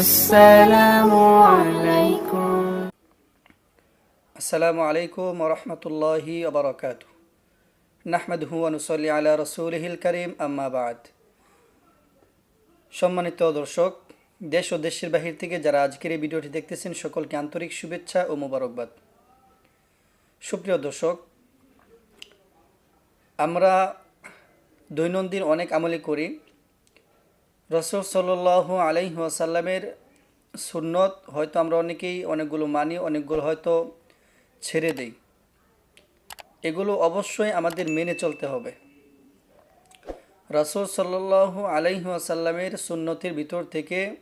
আসসালামু আলাইকুম। আসসালামু আলাইকুম রহমতুল্লাহি আবরকাত নাহমদ হুয়ানুসল্লি আলা রসুলহিল করিম আম্মাবাদ সম্মানিত দর্শক, দেশ ও দেশের বাহির থেকে যারা আজকের এই ভিডিওটি দেখতেছেন, সকলকে আন্তরিক শুভেচ্ছা ও মোবারকবাদ। সুপ্রিয় দর্শক, আমরা দৈনন্দিন অনেক আমলে করি। রসুল সাল্লাহ আলাইহি ওয়াসাল্লামের সুন্নত হয়তো আমরা অনেকেই অনেকগুলো মানি, অনেকগুলো হয়তো ছেড়ে দেই। এগুলো অবশ্যই আমাদের মেনে চলতে হবে। রাসুল সাল্লাহ আলাইহি আসাল্লামের সুন্নতির ভিতর থেকে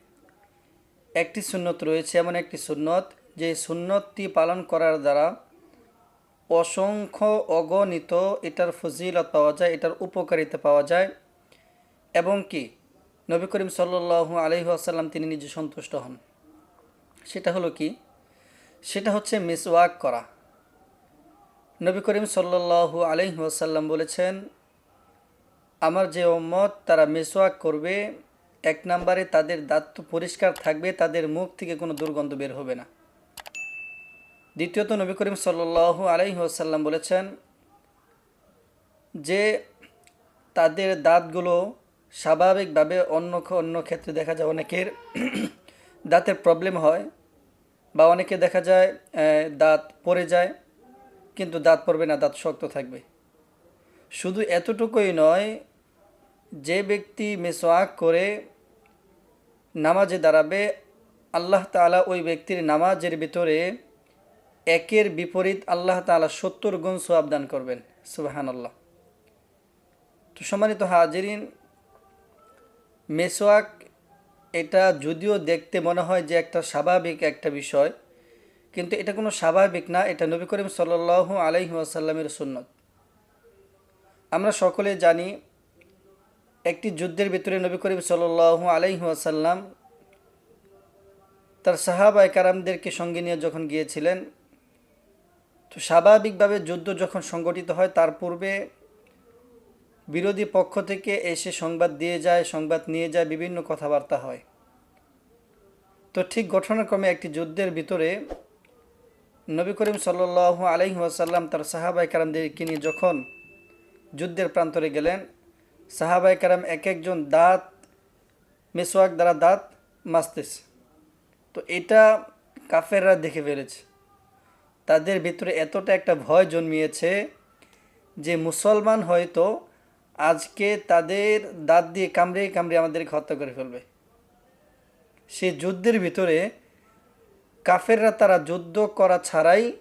একটি সুন্নত রয়েছে, এমন একটি সুন্নত যে সুন্নতটি পালন করার দ্বারা অসংখ্য অগণিত এটার ফজিলত পাওয়া যায়, এটার উপকারিতা পাওয়া যায়। এবং কি? নবী করিম সাল্লাহ আলহি আসাল্লাম তিনি নিজে সন্তুষ্ট হন। সেটা হলো কি? সেটা হচ্ছে মিসওয়াক করা। নবী করিম সাল্লাল্লাহু আলাইহি ওয়াসাল্লাম বলেছেন, আমার যে উম্মত, তারা মিসওয়াক করবে, এক নম্বরে তাদের দাঁত পরিষ্কার থাকবে, তাদের মুখ থেকে কোনো দুর্গন্ধ বের হবে না। দ্বিতীয়ত, নবী করিম সাল্লাল্লাহু আলাইহি ওয়াসাল্লাম বলেছেন যে তাদের দাঁতগুলো স্বাভাবিকভাবে অন্য অন্য ক্ষেত্রে দেখা যায় অনেকের দাঁতের প্রবলেম হয় বা অনেকে দেখা যায় দাঁত পড়ে যায়, কিন্তু দাঁত পড়বে না, দাঁত শক্ত থাকবে। শুধু এতটুকুই নয়, যে ব্যক্তি মেসোয়াক করে নামাজে দাঁড়াবে, আল্লাহ তাআলা ওই ব্যক্তির নামাজের ভিতরে একের বিপরীত আল্লাহ তাআলা সত্তর গুণ সোয়াব দান করবেন। সুবাহান আল্লাহ তো সম্মানিত হাজিরিন মেসোয়াক, এটা যদিও দেখতে মনে হয় যে একটা স্বাভাবিক একটা বিষয়, কিন্তু এটা কোনো স্বাভাবিক না, এটা নবী করিম সাল্লাহ আলাইহি আসাল্লামের সুন্নত। আমরা সকলে জানি একটি যুদ্ধের ভিতরে নবী করিম সাল্লাহ আলাইহি আসাল্লাম তার সাহাবায় কারামদেরকে সঙ্গে নিয়ে যখন গিয়েছিলেন, তো স্বাভাবিকভাবে যুদ্ধ যখন সংগঠিত হয়, তার পূর্বে বিরোধী পক্ষ থেকে এসে সংবাদ দিয়ে যায়, সংবাদ নিয়ে যায়, বিভিন্ন কথাবার্তা হয়। তো ঠিক ঘটনাক্রমে একটি যুদ্ধের ভিতরে নবী করিম সাল্লাহ আলহি আসাল্লাম তার সাহাবাই কারামদেরকে নিয়ে যখন যুদ্ধের প্রান্তরে গেলেন সাহাবাই কারাম এক একজন দাঁত মেসোয়াক দ্বারা দাঁত মাজতেছে। তো এটা কাফেররা দেখে ফেলেছে। তাদের ভিতরে এতটা একটা ভয় জন্মিয়েছে যে মুসলমান হয়তো আজকে তাদের দাঁত দিয়ে কামড়ে কামড়ে আমাদেরকে হত্যা করে ফেলবে। সে যুদ্ধের ভিতরে কাফেররা তারা যুদ্ধ করা ছাড়াই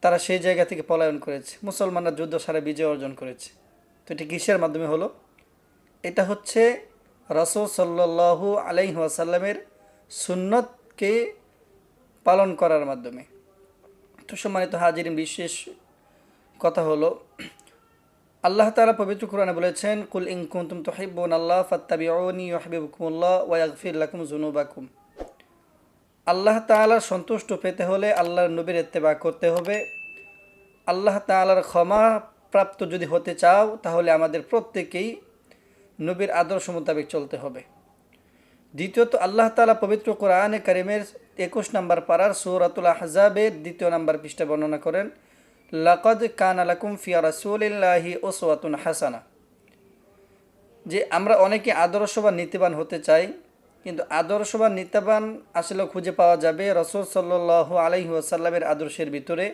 তারা সেই জায়গা থেকে পলায়ন করেছে। মুসলমানরা যুদ্ধ ছাড়া বিজয় অর্জন করেছে। তো এটি কিসের মাধ্যমে হলো? এটা হচ্ছে রসুল সাল্লাহু আলাইহি আসাল্লামের সুন্নতকে পালন করার মাধ্যমে। তো সম্মানিত হাজির বিশেষ কথা হলো আল্লাহ তাআলা পবিত্র কোরআনে বলেছেন, কুল ইন কুনতুম তুহিব্বুন আল্লাহ ফাত্তাবিউনি ইয়াগফির লাকুম যুনুবাকুম। আল্লাহ তাআলার সন্তুষ্ট পেতে হলে আল্লাহর নবীর এত্তেবা করতে হবে। আল্লাহ তাআলার ক্ষমা প্রাপ্ত যদি হতে চাও, তাহলে আমাদের প্রত্যেকেই নবীর আদর্শ মোতাবেক চলতে হবে। দ্বিতীয়ত, আল্লাহ তাআলা পবিত্র কোরআনে কারিমের একুশ নম্বর পাড়ার সৌরাতুল আহজাবের দ্বিতীয় নম্বর পৃষ্ঠা বর্ণনা করেন লাকদ কান আলাকুম ফিয়া রাসুলিল্লাহি ওসওয়াতুন হাসানা। যে আমরা অনেকে আদর্শ বা নীতিবান হতে চাই, কিন্তু আদর্শ বা নীতিবান আসলে খুঁজে পাওয়া যাবে রসুল সাল্লাহ আলহি আসাল্লামের আদর্শের ভিতরে।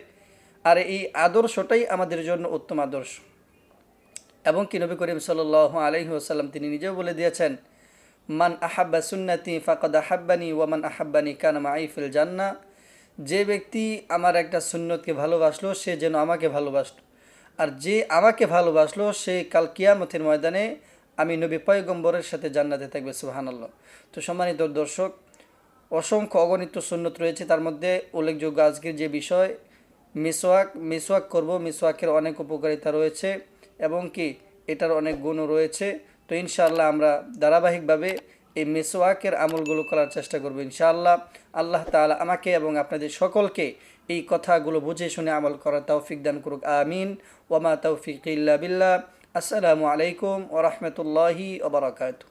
আর এই আদর্শটাই আমাদের জন্য উত্তম আদর্শ। এবং কি নবী করিম সাল্লাহ আলহি আসাল্লাম তিনি নিজেও বলে দিয়েছেন, মান আহাব্বা সুন্নাতি ফাকদ আহাব্বানি ওয়ামান আহাব্বানি কানামা আইফিল জান্না যে ব্যক্তি আমার একটা সুন্নতকে ভালোবাসলো, সে যেন আমাকে ভালোবাসলো। আর যে আমাকে ভালোবাসলো, সে কাল কিয়ামতের ময়দানে আমি নবী পয়গম্বরের সাথে জান্নাতে থাকবে সুহানাল্লাহ তো সম্মানিত দর্শক, অসংখ্য অগণিত সুন্নত রয়েছে। তার মধ্যে উল্লেখযোগ্য আজকের যে বিষয়, মিসওয়াক মিসওয়াক করব। মিসওয়াকের অনেক উপকারিতা রয়েছে এবং কি এটার অনেক গুণও রয়েছে। তো ইনশাআল্লাহ আমরা ধারাবাহিকভাবে এই মেসোয়াকের আমলগুলো করার চেষ্টা করব ইনশাআল্লাহ। আল্লাহ তাআলা আমাকে এবং আপনাদের সকলকে এই কথাগুলো বুঝে শুনে আমল করার তৌফিক দান করুক, আমিন। ওমা তৌফিক ইল্লা বিল্লাহ। আসসালামু আলাইকুম ওরহমতুল্লাহি ওবরাকাতু